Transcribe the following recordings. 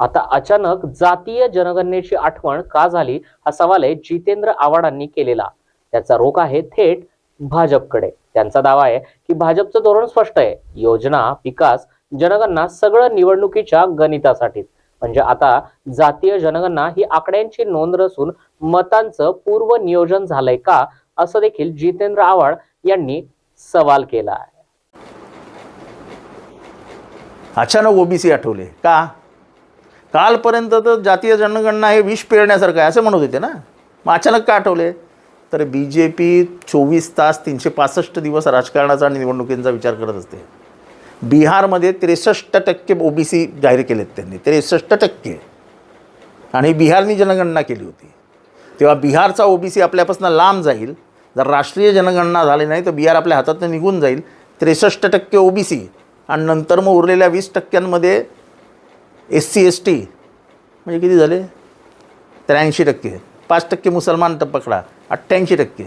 आता अचानक जातीय जनगणनेची आठवण का झाली हा सवाल आहे जितेंद्र आव्हाडांनी केलेला. त्याचा रोख आहे थेट भाजपकडे. त्यांचा दावा आहे की भाजपचं धोरण स्पष्ट आहे. योजना विकास जनगणना सगळं निवडणुकीच्या गणितासाठीच. म्हणजे आता जातीय जनगणना ही आकड्यांची नोंद नसून मतांचं पूर्व नियोजन झालंय का असं देखील जितेंद्र आव्हाड यांनी सवाल केला आहे. अचानक ओबीसी आठवले. का? कालपर्यंत तर जातीय जनगणना हे विष पेरण्यासारखं आहे असं म्हणत होते ना. मग अचानक का आठवले? तर बी जे पी चोवीस तास तीनशे पासष्ट दिवस राजकारणाचा आणि निवडणुकींचा विचार करत असते. बिहारमध्ये त्रेसष्ट टक्के ओबीसी जाहीर केलेत त्यांनी. त्रेसष्ट टक्के. आणि बिहारनी जनगणना केली होती. तेव्हा बिहारचा ओबीसी आपल्यापासून लांब जाईल. जर राष्ट्रीय जनगणना झाली नाही तर बिहार आपल्या हातातनं निघून जाईल. त्रेसष्ट टक्के ओबीसी आणि नंतर मग उरलेल्या वीस टक्क्यांमध्ये एस सी एस टी म्हणजे किती झाले? त्र्याऐंशी टक्के. पाच टक्के मुसलमान तर पकडा अठ्ठ्याऐंशी टक्के.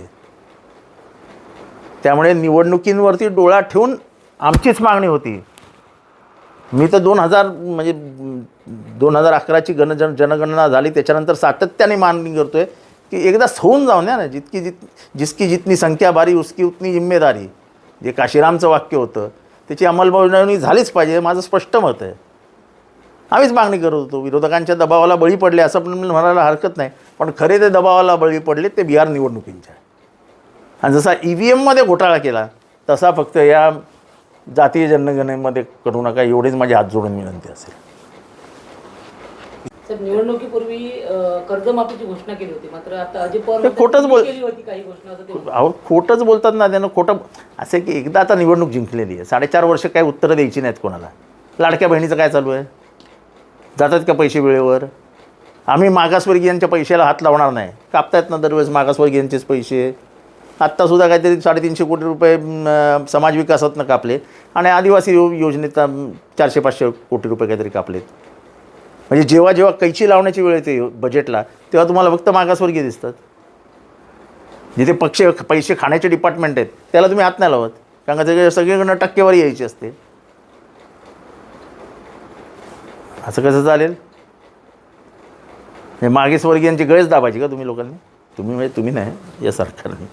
त्यामुळे निवडणुकींवरती डोळा ठेवून आमचीच मागणी होती. मी तर दोन हजार म्हणजे दोन हजार अकराची गण जन जनगणना झाली त्याच्यानंतर सातत्याने मागणी करतो आहे की एकदा होऊन जाऊन द्या ना जितकी जित जिसकी जितनी संख्या भारी उसकी उतनी जिम्मेदारी. जे काशीरामचं वाक्य होतं त्याची अंमलबजावणी झालीच पाहिजे माझं स्पष्ट मत आहे. आम्हीच मागणी करत होतो विरोधकांच्या दबावाला बळी पडले असं पण म्हणायला हरकत नाही. पण खरे ते दबावाला बळी पडले ते बिहार निवडणुकींच्या. आणि जसा ई व्ही एममध्ये घोटाळा केला तसा फक्त या जातीय जनगणनेमध्ये करू नका एवढीच माझी हात जोडून विनंती असेल. निवडणुकीपूर्वी कर्जमाफीची घोषणा केली होती मात्र आता अजित पवार ते म्हणतात खोटंच बोल-. अहो खोटंच बोलतात ना त्यानं खोटं असं की एकदा आता निवडणूक जिंकलेली आहे साडेचार वर्ष काही उत्तरं द्यायची नाहीत कोणाला. लाडक्या बहिणीचं काय चालू आहे? जातात का पैसे वेळेवर? आम्ही मागासवर्गीयांच्या पैशाला हात लावणार नाही. कापतायत ना दरवेळेस मागासवर्गीयांचेच पैसे. आत्तासुद्धा काहीतरी साडेतीनशे कोटी रुपये समाज विकासातनं कापले आणि आदिवासी योजनेत चारशे पाचशे कोटी रुपये काहीतरी कापलेत. म्हणजे जेव्हा जेव्हा कैची लावण्याची वेळ येते बजेटला तेव्हा तुम्हाला फक्त मागासवर्गीय दिसतात. जिथे पक्ष पैसे खाण्याचे डिपार्टमेंट आहेत त्याला तुम्ही हात नाही लावत. कारण त्याच्या सगळीकडनं टक्केवारी यायची असते. असं कसं चालेल? हे मागेसवर्गीयांची गळेच दाबायची का तुम्ही लोकांनी? तुम्ही म्हणजे तुम्ही नाही या सरकारने.